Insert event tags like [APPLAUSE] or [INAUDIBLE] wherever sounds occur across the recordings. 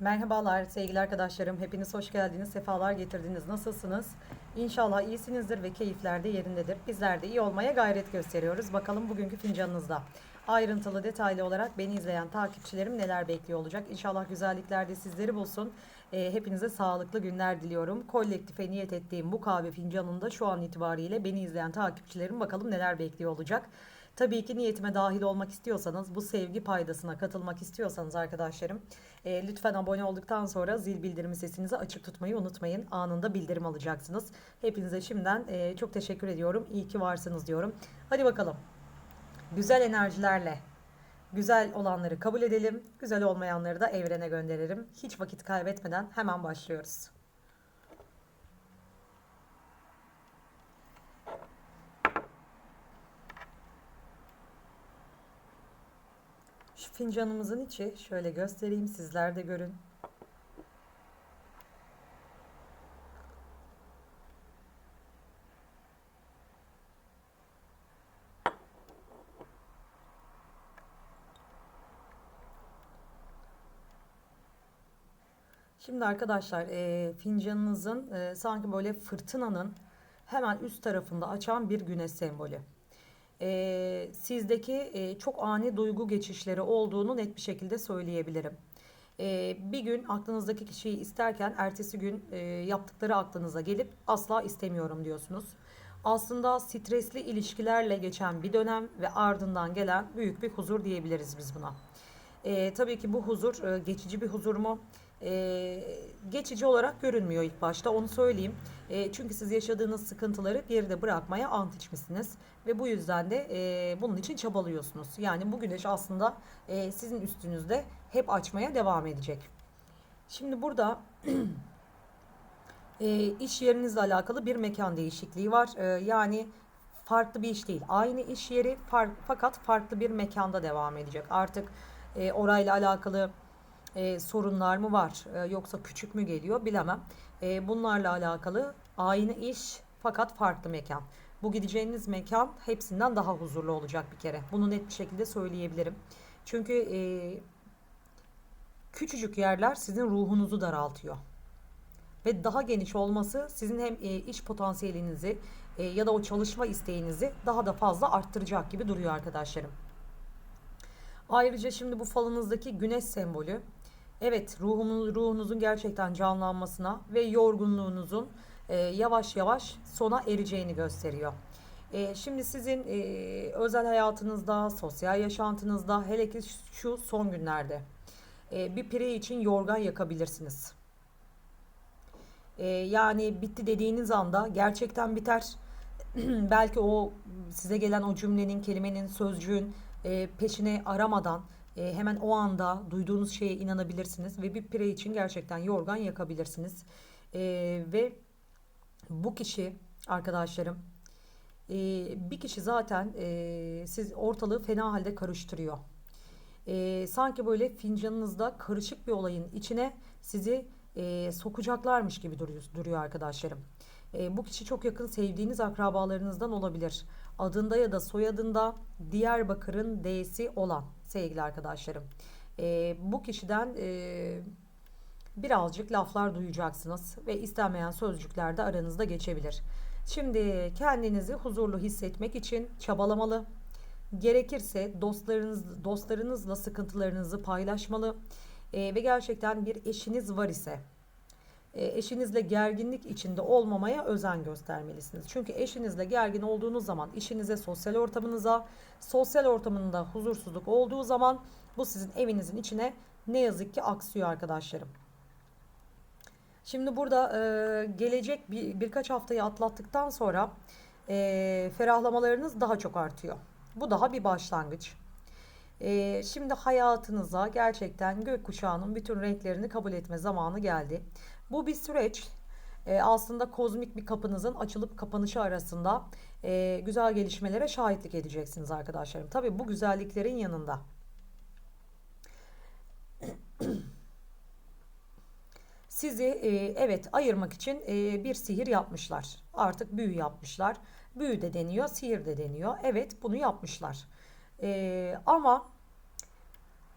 Merhabalar sevgili arkadaşlarım. Hepiniz hoş geldiniz. Sefalar getirdiniz. Nasılsınız? İnşallah iyisinizdir ve keyifler de yerindedir. Bizler de iyi olmaya gayret gösteriyoruz. Bakalım bugünkü fincanınızda. Ayrıntılı, detaylı olarak beni izleyen takipçilerim neler bekliyor olacak. İnşallah güzellikler de sizleri bulsun. Ee, hepinize sağlıklı günler diliyorum. Kolektife niyet ettiğim bu kahve fincanında şu an itibariyle beni izleyen takipçilerim bakalım neler bekliyor olacak. Tabii ki niyetime dahil olmak istiyorsanız, bu sevgi paydasına katılmak istiyorsanız arkadaşlarım, e, lütfen abone olduktan sonra zil bildirimi sesinizi açık tutmayı unutmayın. Anında bildirim alacaksınız. Hepinize şimdiden e, çok teşekkür ediyorum. İyi ki varsınız diyorum. Hadi bakalım. Güzel enerjilerle güzel olanları kabul edelim. Güzel olmayanları da evrene gönderelim. Hiç vakit kaybetmeden hemen başlıyoruz. Şu fincanımızın içi şöyle göstereyim sizler de görün. Şimdi arkadaşlar e, fincanınızın e, sanki böyle fırtınanın hemen üst tarafında açan bir güneş sembolü. E, sizdeki e, çok ani duygu geçişleri olduğunu net bir şekilde söyleyebilirim. E, bir gün aklınızdaki kişiyi isterken ertesi gün e, yaptıkları aklınıza gelip asla istemiyorum diyorsunuz. Aslında stresli ilişkilerle geçen bir dönem ve ardından gelen büyük bir huzur diyebiliriz biz buna. E, tabii ki bu huzur e, geçici bir huzur mu? E, geçici olarak görünmüyor ilk başta onu söyleyeyim. E, çünkü siz yaşadığınız sıkıntıları geride bırakmaya ant içmişsiniz. Ve bu yüzden de e, bunun için çabalıyorsunuz. Yani bu güneş aslında e, sizin üstünüzde hep açmaya devam edecek. Şimdi burada [CLEARS THROAT] e, iş yerinizle alakalı bir mekan değişikliği var. E, yani farklı bir iş değil. Aynı iş yeri fark, fakat farklı bir mekanda devam edecek. Artık e, orayla alakalı e, sorunlar mı var e, yoksa küçük mü geliyor bilemem. E, bunlarla alakalı aynı iş fakat farklı mekan. Bu gideceğiniz mekan hepsinden daha huzurlu olacak bir kere. Bunu net bir şekilde söyleyebilirim. Çünkü e, küçücük yerler sizin ruhunuzu daraltıyor. Ve daha geniş olması sizin hem e, iş potansiyelinizi e, ya da o çalışma isteğinizi daha da fazla arttıracak gibi duruyor arkadaşlarım. Ayrıca şimdi bu falınızdaki güneş sembolü evet ruhunuz, ruhunuzun gerçekten canlanmasına ve yorgunluğunuzun e, yavaş yavaş sona ereceğini gösteriyor. E, şimdi sizin e, özel hayatınızda, sosyal yaşantınızda hele ki şu son günlerde e, bir pire için yorgan yakabilirsiniz. E, yani bitti dediğiniz anda gerçekten biter. [CLEARS THROAT] Belki o size gelen o cümlenin, kelimenin, sözcüğün e, peşine aramadan e, hemen o anda duyduğunuz şeye inanabilirsiniz ve bir pire için gerçekten yorgan yakabilirsiniz. E, ve bu kişi arkadaşlarım e, bir kişi zaten e, siz ortalığı fena halde karıştırıyor. E, sanki böyle fincanınızda karışık bir olayın içine sizi e, sokacaklarmış gibi duruyor, duruyor arkadaşlarım. E, bu kişi çok yakın sevdiğiniz akrabalarınızdan olabilir. Adında ya da soyadında Diyarbakır'ın D'si olan sevgili arkadaşlarım. E, bu kişiden e, birazcık laflar duyacaksınız ve istenmeyen sözcükler de aranızda geçebilir. Şimdi kendinizi huzurlu hissetmek için çabalamalı. Gerekirse dostlarınız dostlarınızla sıkıntılarınızı paylaşmalı. E, ve gerçekten bir eşiniz var ise eşinizle gerginlik içinde olmamaya özen göstermelisiniz. Çünkü eşinizle gergin olduğunuz zaman işinize, sosyal ortamınıza, sosyal ortamında huzursuzluk olduğu zaman bu sizin evinizin içine ne yazık ki aksıyor arkadaşlarım. Şimdi burada e, gelecek bir, birkaç haftayı atlattıktan sonra e, ferahlamalarınız daha çok artıyor. Bu daha bir başlangıç. E, şimdi hayatınıza gerçekten gökkuşağının bütün renklerini kabul etme zamanı geldi. Bu bir süreç. E, aslında kozmik bir kapınızın açılıp kapanışı arasında e, güzel gelişmelere şahitlik edeceksiniz arkadaşlarım. Tabii bu güzelliklerin yanında. [CLEARS THROAT] Sizi e, evet ayırmak için e, bir sihir yapmışlar. Artık büyü yapmışlar. Büyü de deniyor, sihir de deniyor. Evet bunu yapmışlar. E, ama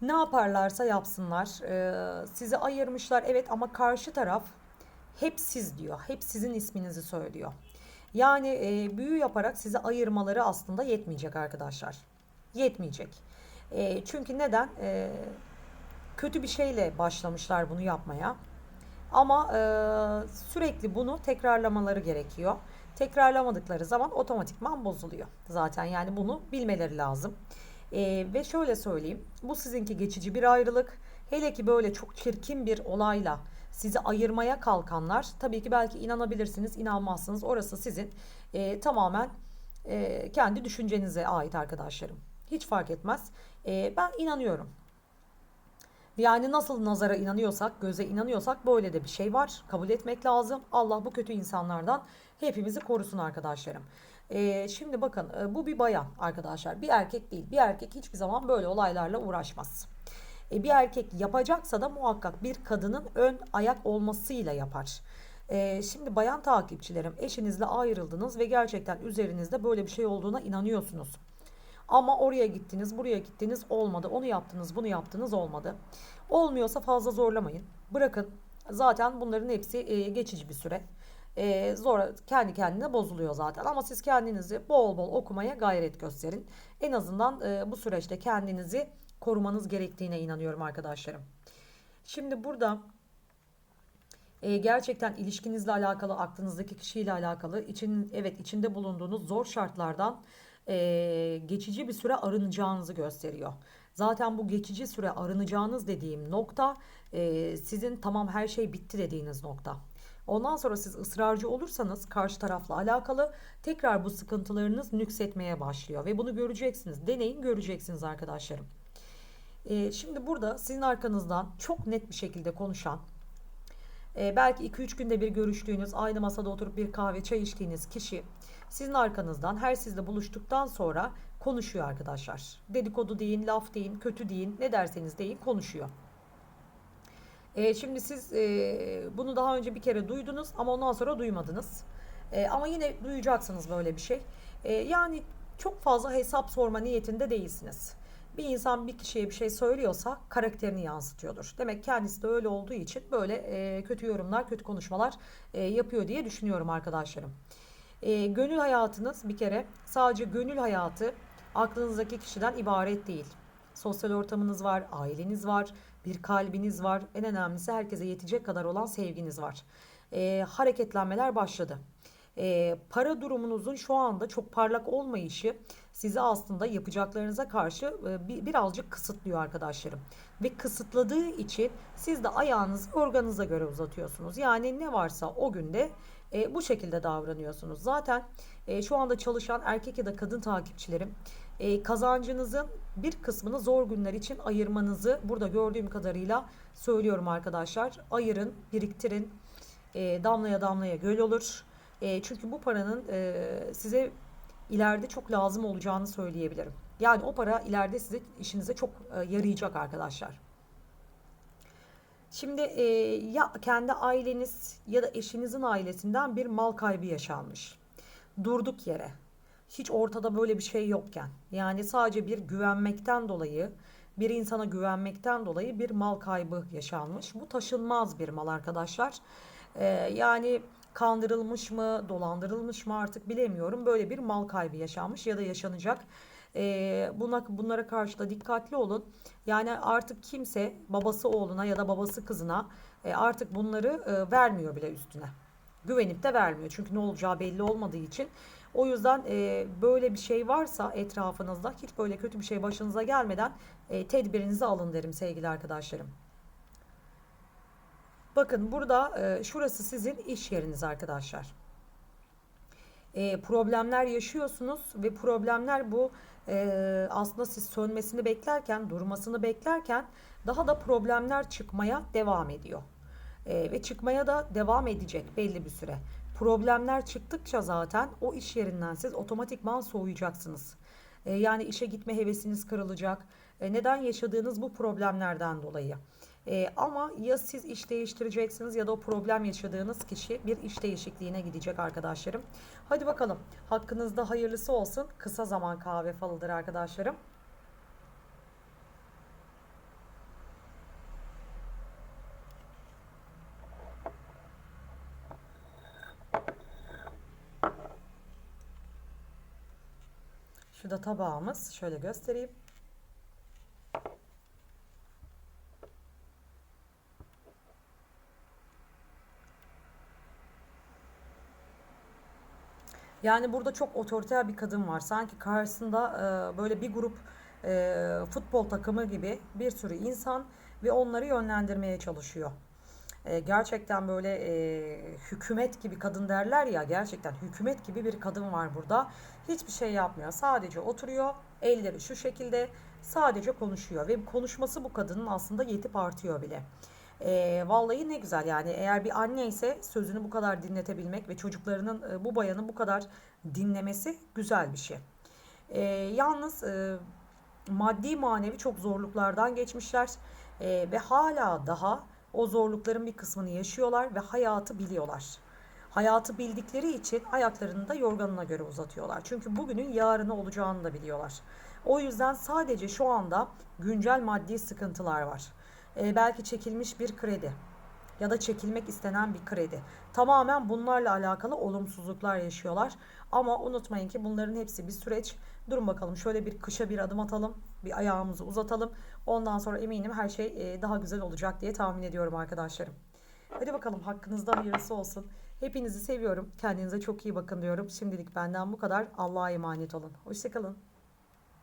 Ne yaparlarsa yapsınlar. Ee, sizi ayırmışlar evet ama karşı taraf hep siz diyor. Hep sizin isminizi söylüyor. Yani e, büyü yaparak sizi ayırmaları aslında yetmeyecek arkadaşlar. Yetmeyecek. E, çünkü neden? E, kötü bir şeyle başlamışlar bunu yapmaya. Ama e, sürekli bunu tekrarlamaları gerekiyor. Tekrarlamadıkları zaman otomatikman bozuluyor. Zaten yani bunu bilmeleri lazım. E, ve şöyle söyleyeyim. Bu sizinki geçici bir ayrılık. Hele ki böyle çok çirkin bir olayla sizi ayırmaya kalkanlar tabii ki belki inanabilirsiniz, inanmazsınız. Orası sizin e, tamamen e, kendi düşüncenize ait arkadaşlarım. Hiç fark etmez. E, ben inanıyorum. Yani nasıl nazara inanıyorsak, göze inanıyorsak böyle de bir şey var. Kabul etmek lazım. Allah bu kötü insanlardan hepimizi korusun arkadaşlarım. Ee, şimdi bakın e, bu bir bayan arkadaşlar. Bir erkek değil. Bir erkek hiçbir zaman böyle olaylarla uğraşmaz. E, bir erkek yapacaksa da muhakkak bir kadının ön ayak olmasıyla yapar. E, şimdi bayan takipçilerim eşinizle ayrıldınız ve gerçekten üzerinizde böyle bir şey olduğuna inanıyorsunuz. Ama oraya gittiniz, buraya gittiniz olmadı. Onu yaptınız, bunu yaptınız olmadı. Olmuyorsa fazla zorlamayın. Bırakın. Zaten bunların hepsi e, geçici bir süre. E, zor kendi kendine bozuluyor zaten. Ama siz kendinizi bol bol okumaya gayret gösterin. En azından e, bu süreçte kendinizi korumanız gerektiğine inanıyorum arkadaşlarım. Şimdi burada e, gerçekten ilişkinizle alakalı, aklınızdaki kişiyle alakalı, için evet içinde bulunduğunuz zor şartlardan e, geçici bir süre arınacağınızı gösteriyor. Zaten bu geçici süre arınacağınız dediğim nokta e, sizin tamam her şey bitti dediğiniz nokta. Ondan sonra siz ısrarcı olursanız karşı tarafla alakalı tekrar bu sıkıntılarınız nüksetmeye başlıyor ve bunu göreceksiniz. Deneyin göreceksiniz arkadaşlarım. E, şimdi burada sizin arkanızdan çok net bir şekilde konuşan e, belki 2-3 günde bir görüştüğünüz aynı masada oturup bir kahve çay içtiğiniz kişi sizin arkanızdan her sizle buluştuktan sonra konuşuyor arkadaşlar. Dedikodu deyin, laf deyin, kötü deyin, ne derseniz deyin konuşuyor. E, şimdi siz e, bunu daha önce bir kere duydunuz ama ondan sonra duymadınız. E, ama yine duyacaksınız böyle bir şey. E, yani çok fazla hesap sorma niyetinde değilsiniz. Bir insan bir kişiye bir şey söylüyorsa karakterini yansıtıyordur. Demek kendisi de öyle olduğu için böyle e, kötü yorumlar, kötü konuşmalar e, yapıyor diye düşünüyorum arkadaşlarım. E, gönül hayatınız bir kere sadece gönül hayatı aklınızdaki kişiden ibaret değil. Sosyal ortamınız var, aileniz var, bir kalbiniz var. En önemlisi herkese yetecek kadar olan sevginiz var. E, hareketlenmeler başladı. E, para durumunuzun şu anda çok parlak olmayışı sizi aslında yapacaklarınıza karşı e, bir, birazcık kısıtlıyor arkadaşlarım. Ve kısıtladığı için siz de ayağınızı organınıza göre uzatıyorsunuz. Yani ne varsa o günde e, bu şekilde davranıyorsunuz. Zaten e, şu anda çalışan erkek ya da kadın takipçilerim e, kazancınızın bir kısmını zor günler için ayırmanızı burada gördüğüm kadarıyla söylüyorum arkadaşlar. Ayırın, biriktirin. E, damlaya damlaya göl olur. E, çünkü bu paranın e, size ileride çok lazım olacağını söyleyebilirim. Yani o para ileride size işinize çok e, yarayacak arkadaşlar. Şimdi e, ya kendi aileniz ya da eşinizin ailesinden bir mal kaybı yaşanmış. Durduk yere. Hiç ortada böyle bir şey yokken. Yani sadece bir güvenmekten dolayı, bir insana güvenmekten dolayı bir mal kaybı yaşanmış. Bu taşınmaz bir mal arkadaşlar. E, yani kandırılmış mı, dolandırılmış mı artık bilemiyorum. Böyle bir mal kaybı yaşanmış ya da yaşanacak. E, buna, bunlara karşı da dikkatli olun. Yani artık kimse babası oğluna ya da babası kızına e, artık bunları e, vermiyor bile üstüne. Güvenip de vermiyor. Çünkü ne olacağı belli olmadığı için. O yüzden e, böyle bir şey varsa etrafınızda hiç böyle kötü bir şey başınıza gelmeden e, tedbirinizi alın derim sevgili arkadaşlarım. Bakın burada e, şurası sizin iş yeriniz arkadaşlar. E, problemler yaşıyorsunuz ve problemler bu e, aslında siz sönmesini beklerken, durmasını beklerken daha da problemler çıkmaya devam ediyor. E, ve çıkmaya da devam edecek belli bir süre. Problemler çıktıkça zaten o iş yerinden siz otomatikman soğuyacaksınız. E, yani işe gitme hevesiniz kırılacak. E, neden yaşadığınız bu problemlerden dolayı. E, ama ya siz iş değiştireceksiniz ya da o problem yaşadığınız kişi bir iş değişikliğine gidecek arkadaşlarım. Hadi bakalım hakkınızda hayırlısı olsun. Kısa zaman kahve falıdır arkadaşlarım. Şu da tabağımız. Şöyle göstereyim. Yani burada çok otoriter bir kadın var. Sanki karşısında e, böyle bir grup e, futbol takımı gibi bir sürü insan ve onları yönlendirmeye çalışıyor. E, gerçekten böyle e, hükümet gibi kadın derler ya gerçekten hükümet gibi bir kadın var burada. Hiçbir şey yapmıyor. Sadece oturuyor. Elleri şu şekilde sadece konuşuyor ve konuşması bu kadının aslında yetip artıyor bile. E, vallahi ne güzel yani eğer bir anne ise sözünü bu kadar dinletebilmek ve çocuklarının e, bu bayanı bu kadar dinlemesi güzel bir şey. E, yalnız e, maddi manevi çok zorluklardan geçmişler E, ve hala daha o zorlukların bir kısmını yaşıyorlar ve hayatı biliyorlar. Hayatı bildikleri için ayaklarını da yorganına göre uzatıyorlar. Çünkü bugünün yarını olacağını da biliyorlar. O yüzden sadece şu anda güncel maddi sıkıntılar var. Ee, belki çekilmiş bir kredi ya da çekilmek istenen bir kredi. Tamamen bunlarla alakalı olumsuzluklar yaşıyorlar. Ama unutmayın ki bunların hepsi bir süreç. Durun bakalım şöyle bir kışa bir adım atalım. Bir ayağımızı uzatalım. Ondan sonra eminim her şey e, daha güzel olacak diye tahmin ediyorum arkadaşlarım. Hadi bakalım hakkınızda hayırlısı olsun. Hepinizi seviyorum. Kendinize çok iyi bakın diyorum. Şimdilik benden bu kadar. Allah'a emanet olun. Hoşçakalın.